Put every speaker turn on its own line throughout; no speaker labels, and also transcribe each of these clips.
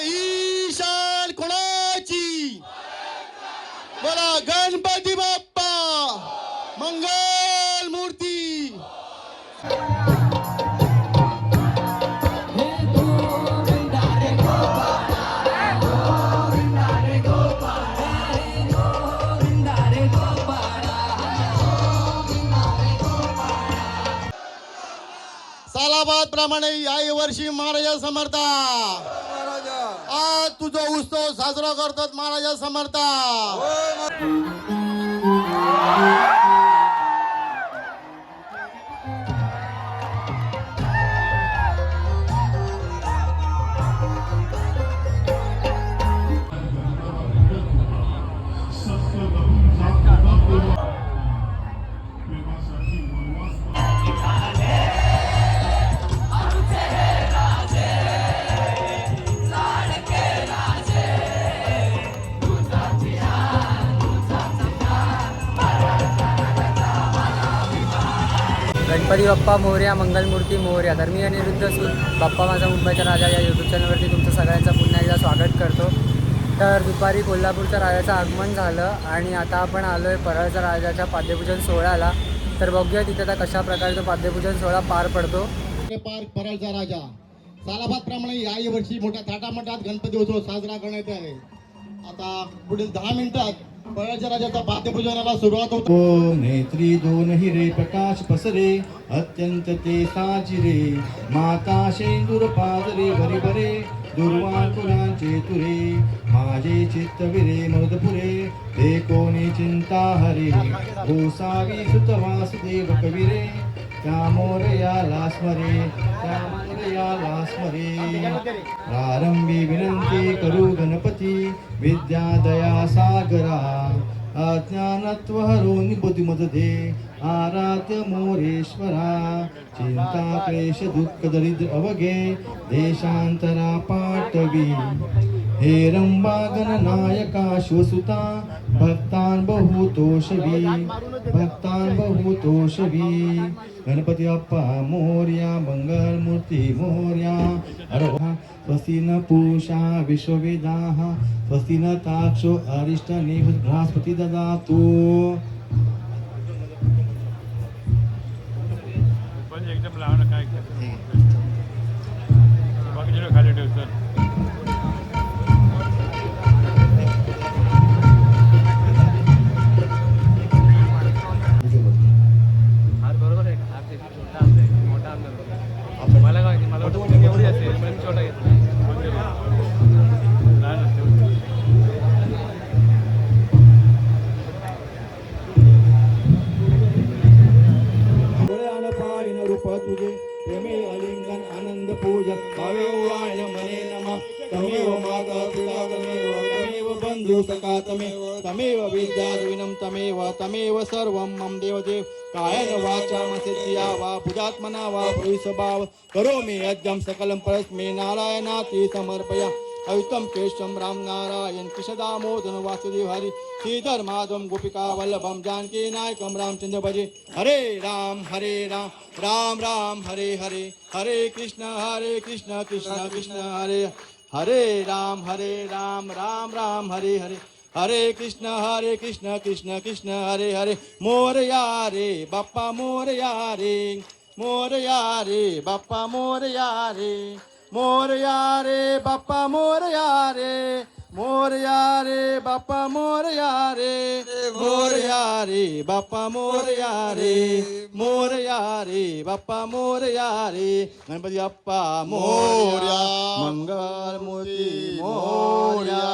ही शान कोणाची? बोला गणपती बाप्पा. मंगल मूर्ती. सालाबाद प्रमाणे याही वर्षी महाराजा समर्था. आज तुझा उत्सव साजरा करतात महाराजा समर्था.
हो, गणपती बाप्पा मोर्या मंगलमूर्ती मोर्या तर मी अनिरुद्ध सूद बाप्पा माझा मुंबईचा राजा या यूट्यूब चॅनलवरती तुमचं सगळ्यांचं पुन्हा एकदा स्वागत करतो. तर दुपारी कोल्हापूरच्या राजाचं आगमन झालं आणि आता आपण आलो आहे परळच्या राजाच्या पाद्यपूजन सोहळ्याला. तर बघूया तिथे आता कशा प्रकारे तो पाद्यपूजन सोहळा पार पडतो.
पार्क परळचा राजा. सालाबाद प्रमाणे याही वर्षी मोठ्या थाटामाटात गणपती उत्सव साजरा करण्यात आहे आता पुढील दहा मिनिटात परळच्या राजाचा पाद्यपूजनाला सुरुवात होतो.
नेत्री दोन हिरे प्रकाश पसरे अत्यंत ते साजिरे. माता शेंदूर पादरे बरे. बरे दुर्वाकुलांचे तुरे? माझे चित्त विरे मृदपुरे. ते कोणी चिंता हरे? गोसावी सुत वासुदेव कविरे. त्या मोरयाला स्मरे त्या मोरयाला स्मरे प्रारंभी विनंती करू गणपती विद्या दया सागरा अज्ञानत्व हरून बुद्धिमदे आराध्य मोरेश्वरा चिंता क्लेश दुःख दरिद्र अवघे हे रंबा गणनायका शिवसुता भक्तान बहुतोषवी भक्तान बहुतोषवी. गणपती अप्पा मोर्या मंगल मूर्ती मोर्या स्वस्ति न पूषा विश्ववेदाः स्वस्ति न ताक्षो अरिष्टने बृहस्पति ददातु. तुझे प्रेमे अलिंगन आनंद पूजन भावे मने नम। तमेव माता पिता तमेव तमेव बंधु सखा तमेव तमेव विद्या तमेव तमेव सर्वं मम देवदेव। कायन वाचा मसिद्धिया वा बुधात्मना वा स्वभाव करोमि यज्ञं सकलं परस्मै नारायणाति समर्पया। अयुतम केशम राम नारायण कृष्ण दामोदर वासुदेव हरि श्रीधर माधवम गोपिका वल्लभम जानकी नायकम रामचंद्र भजे हरे राम हरे राम राम राम हरे हरे हरे कृष्ण हरे कृष्ण कृष्ण कृष्ण हरे हरे राम हरे राम राम राम हरे हरे हरे कृष्ण हरे कृष्ण कृष्ण कृष्ण हरे हरे मोरया रे बाप्पा मोरया रे मोरया रे बाप्पा मोरया रे मोरया रे बाप्पा मोरया रे मोरया रे बाप्पा मोरया रे मोरया रे बाप्पा मोरया रे मोरया रे बाप्पा मोरया रे गणपती बाप्पा मोरया मंगल मूर्ती मोरया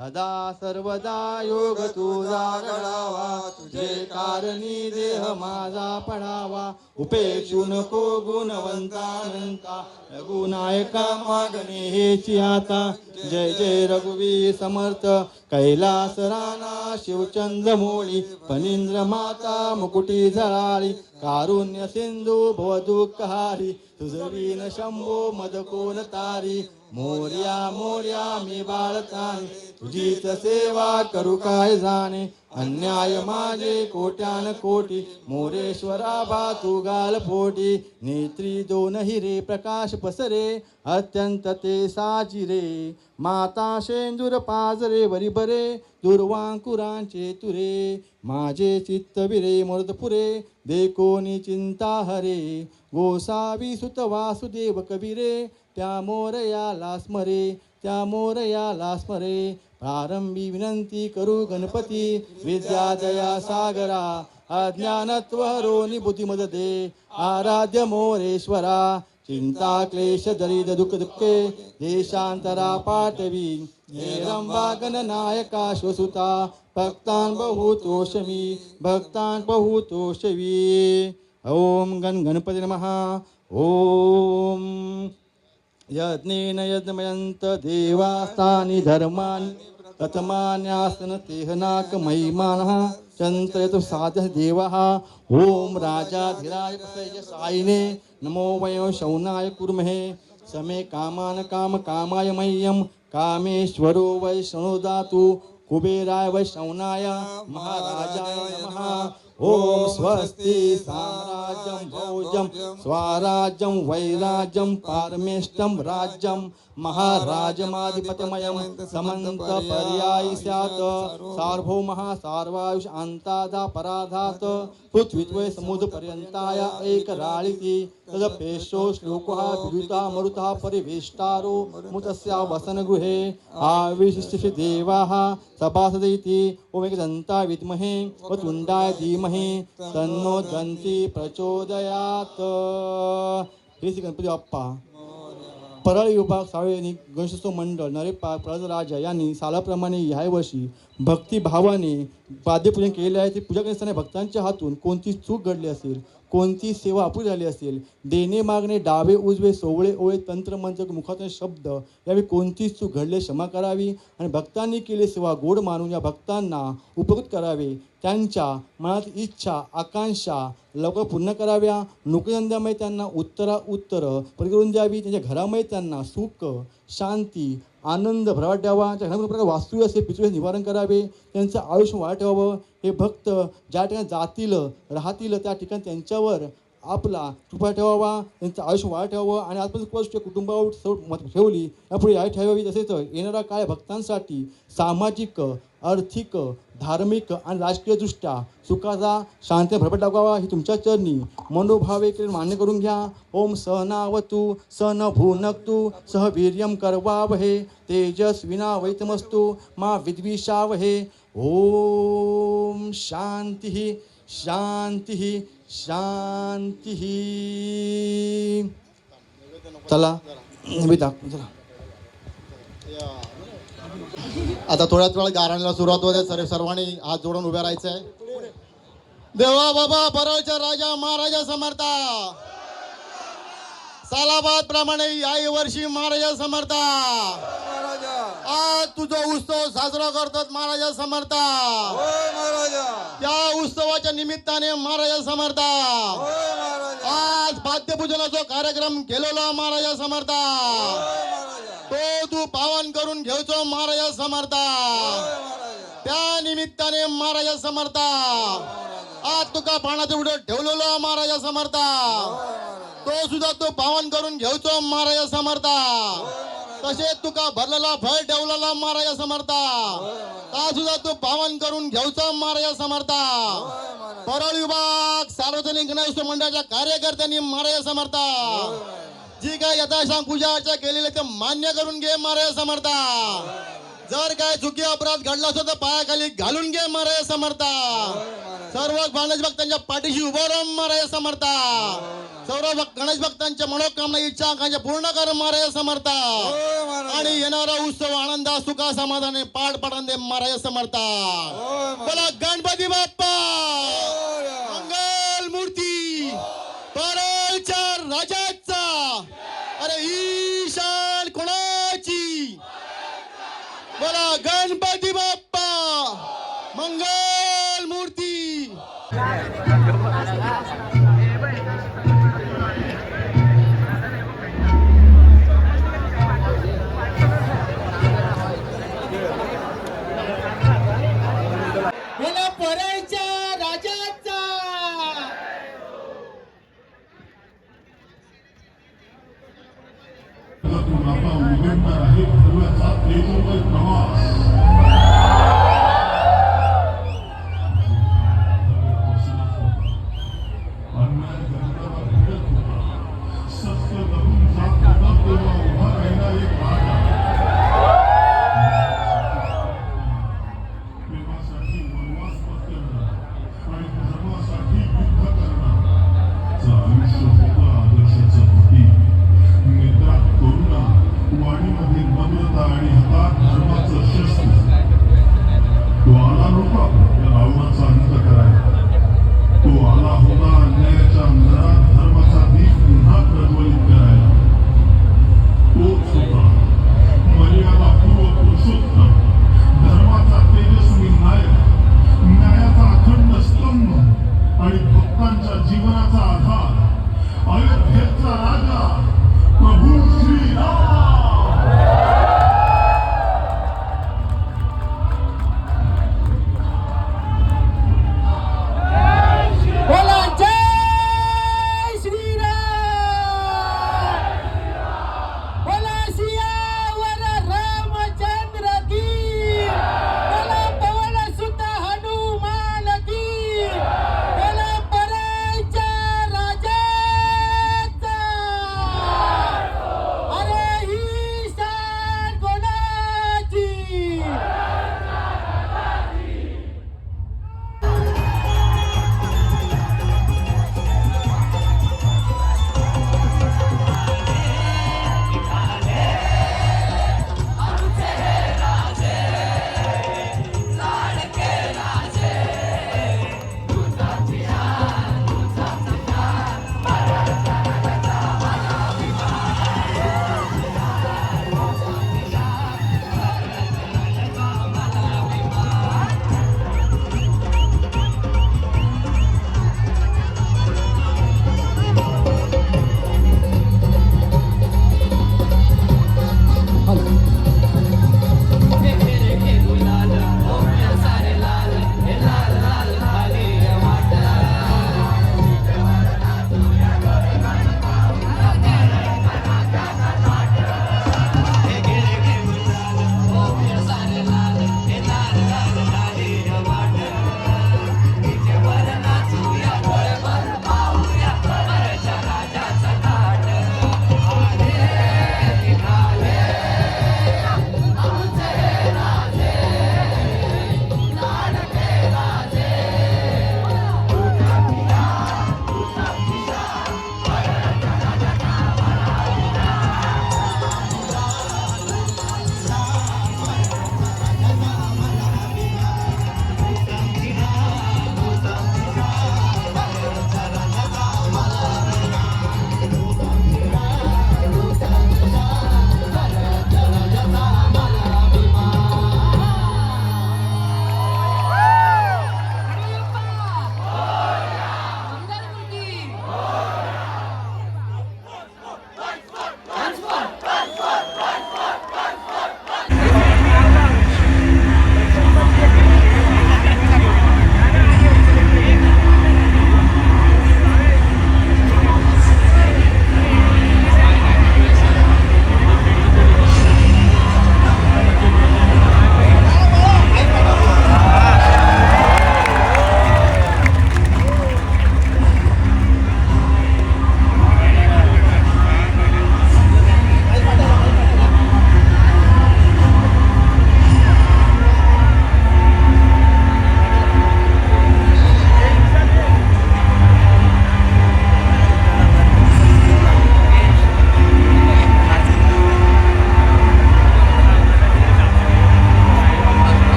सदा सर्वदा योग तुझा घडावा तुझे कारणी देह माझा पडावा. उपेक्षू नको गुणवंतानंता. रघुनायका मागणे हेची आता. जय जय रघुवीर समर्थ. कैलास राणा शिवचंद्र मोळी फणींद्र माता मुकुटी झळाळी कारुण्य सिंधू भवदुःखहारी तुझवीन शंभो मद कोण तारी. मोर्या मोर्या मी बाळतान तुझीच सेवा करू काय जाणे? अन्याय माझे कोट्यान कोटी. मोरेश्वरा बा तू गाल पोटी नेत्री दोन हिरे प्रकाश पसरे. अत्यंत ते साजिरे. माता शेंदूर पाजरे वरी बरे. दुर्वांकुरांचे तुरे. माझे चित्त विरे पुरे देखोनी चिंता हरे. गोसावी सुत वासुदेव कबिरे. त्या मोरयाला स्मरे त्या मोरयाला स्मरे. प्रारंभी विनंती करू गणपती विद्या दया सागरा. अज्ञानत्व रोनी बुद्धिमद दे. आराध्य मोरेश्वरा. चिंता क्लेश दरिद दुःख दुःखे. देशांतरा पाठवी. हे रंबा गणनायका श्वसुता. भक्तान बहुतोषमी भक्तान बहुतोषवी. ओम गण गणपती नमः. ओम यज्ञेन यज्ञमयन्त देवास्तानि धर्मान् कथमान्यासन तेहनाकमहिमानः चन्द्रयतु साधः देवः ॐ राजाधिराय सायिने नमो वयो शौनाय कुर्महे। समे कामान काम कामाय मह्यं। कामेश्वरो वै शृणुदातु कुबेराय वै शौनाय। महाराजाय नमः। ॐ स्वस्ति साम्राज्यं भोजं स्वराज्यं वैराज्यं पारमेष्टं राज्यं महाराजमाधिपतिमयं समन्तपर्यायि स्यात् सार्वभौमः सार्वायुष अन्तादा पराधात् पृथ्वीत्वय समुद्रपर्यन्ताय एकराळिति तदपेशो श्लोकः विद्युता मरुतः परिवेष्टारो, मुतस्य वसनगृहे आविशिष्य देवाः सभासद इति ओमेकदन्ता विद्महे वतुण्डाय धीमहि। तन्नो दन्ति प्रचोदयात। हे श्री गणपती बाप्पा परळ विभाग सार्वजनिक गणेशोत्सव मंडळ नरेपा राजा यांनी सालाप्रमाणे यावर्षी भक्तिभावाने वाद्यपूजन केले आहे. ते पूजा करण्यासाठी भक्तांच्या हातून कोणती चूक घडली असेल? कोणती सेवा अपुरी झाली असेल? देणे मागणे डावे उजवे सोवळे ओळे तंत्रमंत्र मुखातून शब्द. यावेळी कोणतीच चूक घडले क्षमा करावी आणि भक्तांनी केली सेवा गोड मानून या भक्तांना उपकृत करावे. त्यांच्या मनात इच्छा आकांक्षा लवकर पूर्ण कराव्या. नोकरीधंद्यामुळे त्यांना उत्तरा उत्तर करून द्यावी. त्यांच्या घरामध्ये त्यांना सुख शांती आनंद भरवाट द्यावा त्या घरामध्ये प्रकार वास्तू असे पिचवे निवारण करावे. त्यांचं आयुष्य वाढ ठेवावं. हे भक्त ज्या ठिकाणी जातील राहतील त्या ठिकाणी त्यांच्यावर आपला कृपा ठेवावा. त्यांचं आयुष्य वाढ ठेवावं. आणि आजपर्यंत स्पष्ट कुटुंबावर मत ठेवली यापुढे याही ठेवावी. तसेच येणारा काळ भक्तांसाठी सामाजिक आर्थिक धार्मिक आणि राजकीयदृष्ट्या सुखाचा शांती भरभट टाकावा ही तुमच्या चरणी. मनोभावे मान्य करून घ्या. ओम सहनावतु सन भुनक्तु सह वीर्यं करवावहे. तेजस विना वैतमस्तु मा विद्विषावहे. ओम शांती शांती शांती. चला चला.
आता थोड्याच वेळा गाराणीला सुरुवात होते. सर्व सर्वांनी हात जोडून उभ्या राहायचं आहे देवा बाबा परळच्या राजा महाराजा समर्था. सालाबाद प्रमाणे याही वर्षी महाराजा समर्था. आज तुझा उत्सव साजरा करतात महाराजा समर्था. त्या उत्सवाच्या निमित्ताने महाराजा समर्था. आज पाद्यपूजनाचा कार्यक्रम केलेला महाराजा समर्था. करून घेवचो महाराज समर्था त्या निमित्ताने महाराज समर्था आज तुका पाण्यात उडत ठेवलेलो महाराज समर्था तो सुद्धा तू पावन करून घेवचो महाराज समर्था तसेच तुका भरलेला फळ ठेवलेला महाराज समर्था ता सुद्धा तू पावन करून घेऊचो महाराज समर्था परळ विभाग सार्वजनिक गणेश मंडळाच्या कार्यकर्त्यांनी महाराज समर्था जी काय यथाशांग पूजा अर्चा केलेली ते मान्य करून घे महाराज समर्था. जर काय चुकी अपराध घडला असतो तर पायाखाली घालून घे महाराज समर्था. सर्व गणेश भक्तांच्या पाठीशी उभं राहून महाराज समर्था. सर्व गणेश भक्तांच्या मनोकामना इच्छा आकांक्षा पूर्ण कर महाराज समर्था. आणि येणारा उत्सव आनंदा सुखा समाधाने पाठ पडून दे महाराज समर्था. बोला गणपती बाप्पा मंगल मूर्ती परळच्या राजाचा अरे ईशान कोणाची बोला गणपती बाप्पा मंगल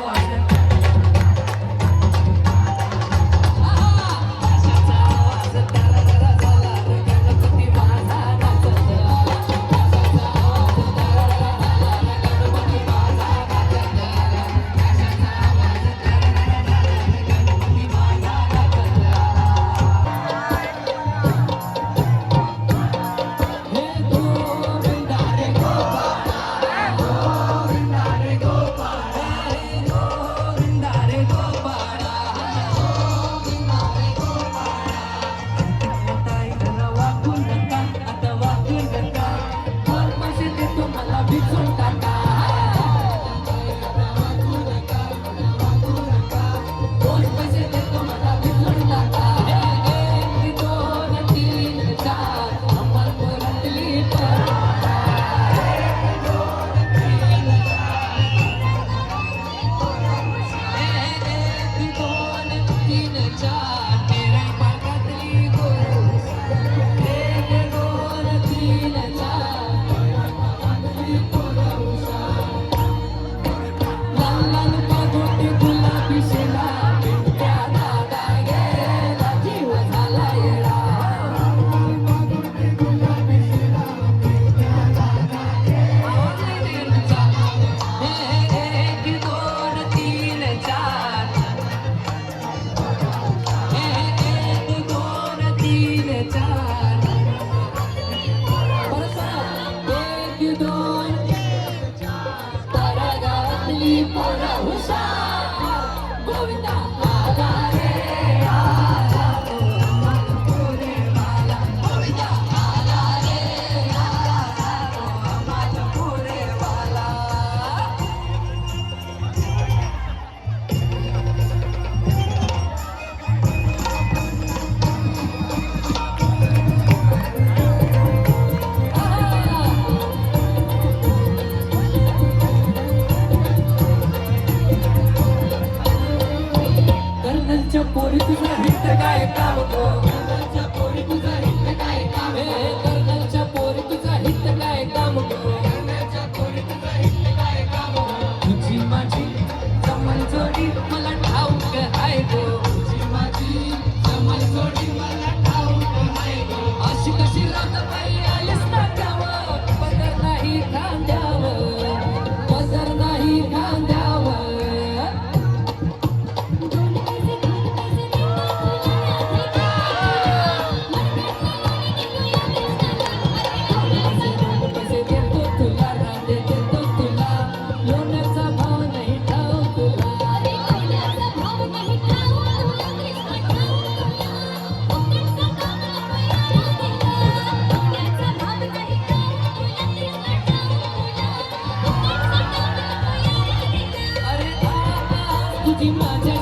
Oh, I didn't. माझी माझ्या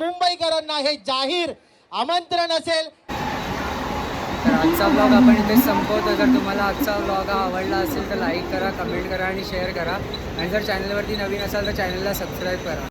मुंबईकरांना हे जाहीर आमंत्रण असेल.
तर आजचा ब्लॉग आपण इथे संपवतो. जर तुम्हाला आजचा ब्लॉग आवडला असेल तर लाईक करा कमेंट करा आणि शेअर करा. आणि जर चॅनलवरती नवीन असाल तर चॅनलला सबस्क्राईब करा.